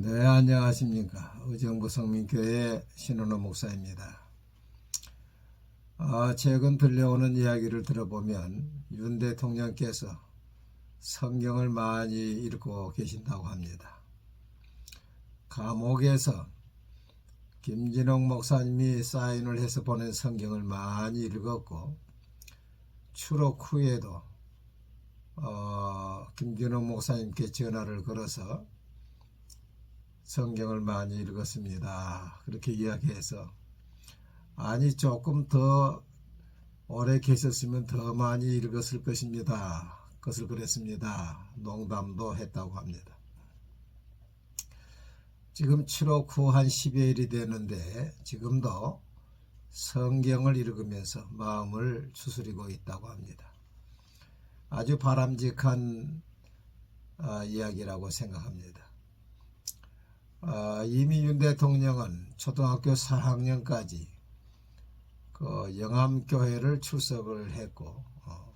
네, 안녕하십니까. 의정부 성민교회 신원호 목사입니다. 아, 최근 들려오는 이야기를 들어보면 윤 대통령께서 성경을 많이 읽고 계신다고 합니다. 감옥에서 김진홍 목사님이 사인을 해서 보낸 성경을 많이 읽었고 추록 후에도 어, 김진홍 목사님께 전화를 걸어서 성경을 많이 읽었습니다. 그렇게 이야기해서 아니 조금 더 오래 계셨으면 더 많이 읽었을 것입니다. 것을 그랬습니다. 농담도 했다고 합니다. 지금 7월 9한 10여일이 되는데 지금도 성경을 읽으면서 마음을 추스리고 있다고 합니다. 아주 바람직한 아, 이야기라고 생각합니다. 아, 이미 윤 대통령은 초등학교 4학년까지 그 영암교회를 출석을 했고 어,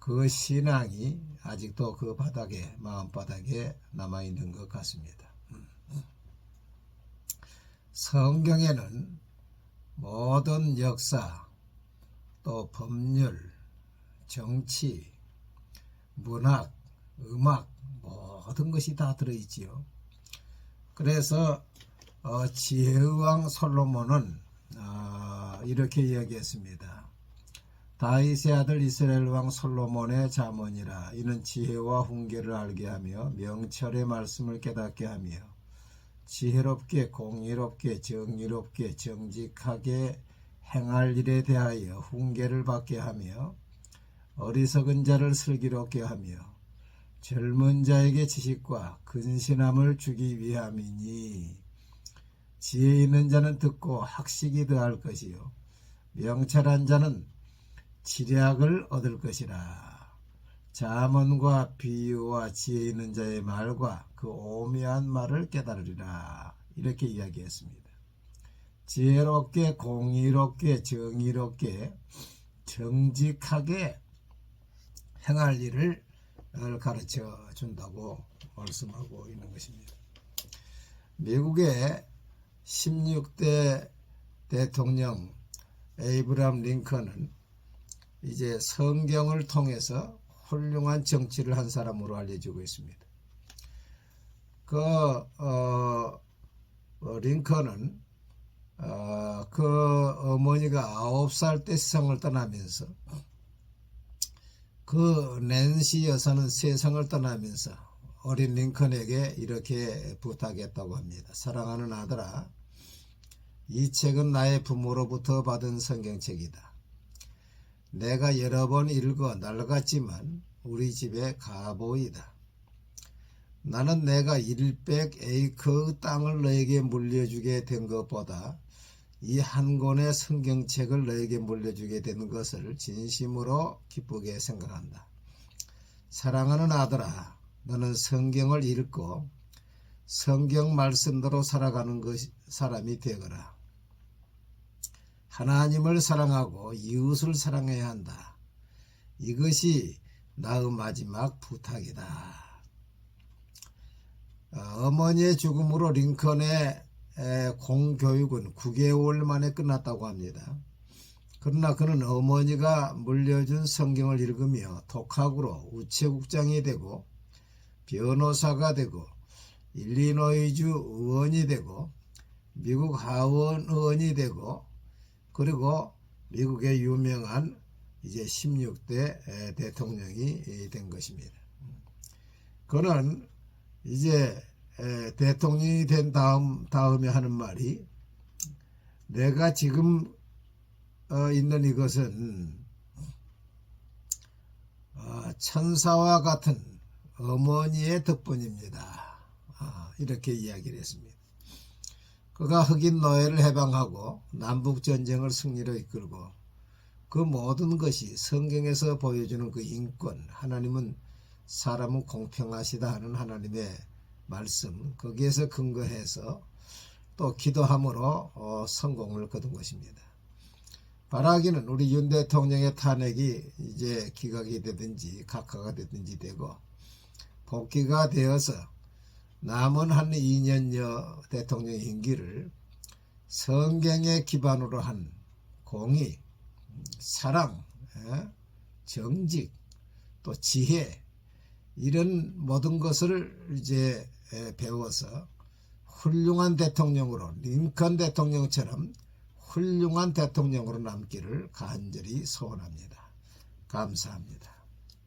그 신앙이 아직도 그 바닥에 마음바닥에 남아 있는 것 같습니다. 음. 성경에는 모든 역사 또 법률 정치 문학 음악 모든 것이 다 들어있지요. 그래서 어, 지혜의 왕 솔로몬은 어, 이렇게 이야기했습니다. 다윗의 아들 이스라엘 왕 솔로몬의 자문이라 이는 지혜와 훈계를 알게 하며 명철의 말씀을 깨닫게 하며 지혜롭게 공의롭게 정의롭게 정직하게 행할 일에 대하여 훈계를 받게 하며 어리석은 자를 슬기롭게 하며 젊은 자에게 지식과 근신함을 주기 위함이니 지혜 있는 자는 듣고 학식이 더할 것이요. 명철한 자는 지략을 얻을 것이라. 자문과 비유와 지혜 있는 자의 말과 그 오묘한 말을 깨달으리라. 이렇게 이야기했습니다. 지혜롭게 공의롭게 정의롭게 정직하게 행할 일을 가르쳐 준다고 말씀하고 있는 것입니다. 미국의 16대 대통령 에이브람 링컨은 이제 성경을 통해서 훌륭한 정치를 한 사람으로 알려지고 있습니다. 그 어, 어, 링컨은 어, 그 어머니가 아홉 살때 세상을 떠나면서 그 낸시 여사는 세상을 떠나면서 어린 링컨에게 이렇게 부탁했다고 합니다. 사랑하는 아들아, 이 책은 나의 부모로부터 받은 성경책이다. 내가 여러 번 읽어 낡았지만 우리 집에 가보이다. 나는 내가 100에이커의 땅을 너에게 물려주게 된 것보다 이 한 권의 성경책을 너에게 물려주게 된 것을 진심으로 기쁘게 생각한다. 사랑하는 아들아, 너는 성경을 읽고 성경 말씀대로 살아가는 것, 사람이 되거라. 하나님을 사랑하고 이웃을 사랑해야 한다. 이것이 나의 마지막 부탁이다. 어, 어머니의 죽음으로 링컨의 공교육은 9개월 만에 끝났다고 합니다. 그러나 그는 어머니가 물려준 성경을 읽으며 독학으로 우체국장이 되고 변호사가 되고 일리노이주 의원이 되고 미국 하원 의원이 되고 그리고 미국의 유명한 이제 16대 대통령이 된 것입니다. 그는 이제 대통령이 된 다음 다음에 하는 말이 내가 지금 어, 있는 이것은 어, 천사와 같은 어머니의 덕분입니다. 아, 이렇게 이야기를 했습니다. 그가 흑인 노예를 해방하고 남북 전쟁을 승리로 이끌고 그 모든 것이 성경에서 보여주는 그 인권 하나님은 사람은 공평하시다 하는 하나님의 말씀 거기에서 근거해서 또 기도함으로 어, 성공을 거둔 것입니다. 바라기는 우리 윤 대통령의 탄핵이 이제 기각이 되든지 각하가 되든지 되고 복귀가 되어서 남은 한 2년여 대통령 임기를 성경에 기반으로 한 공의, 사랑, 예, 정직, 또 지혜 이런 모든 것을 이제 에, 배워서 훌륭한 대통령으로 링컨 대통령처럼 훌륭한 대통령으로 남기를 간절히 소원합니다. 감사합니다.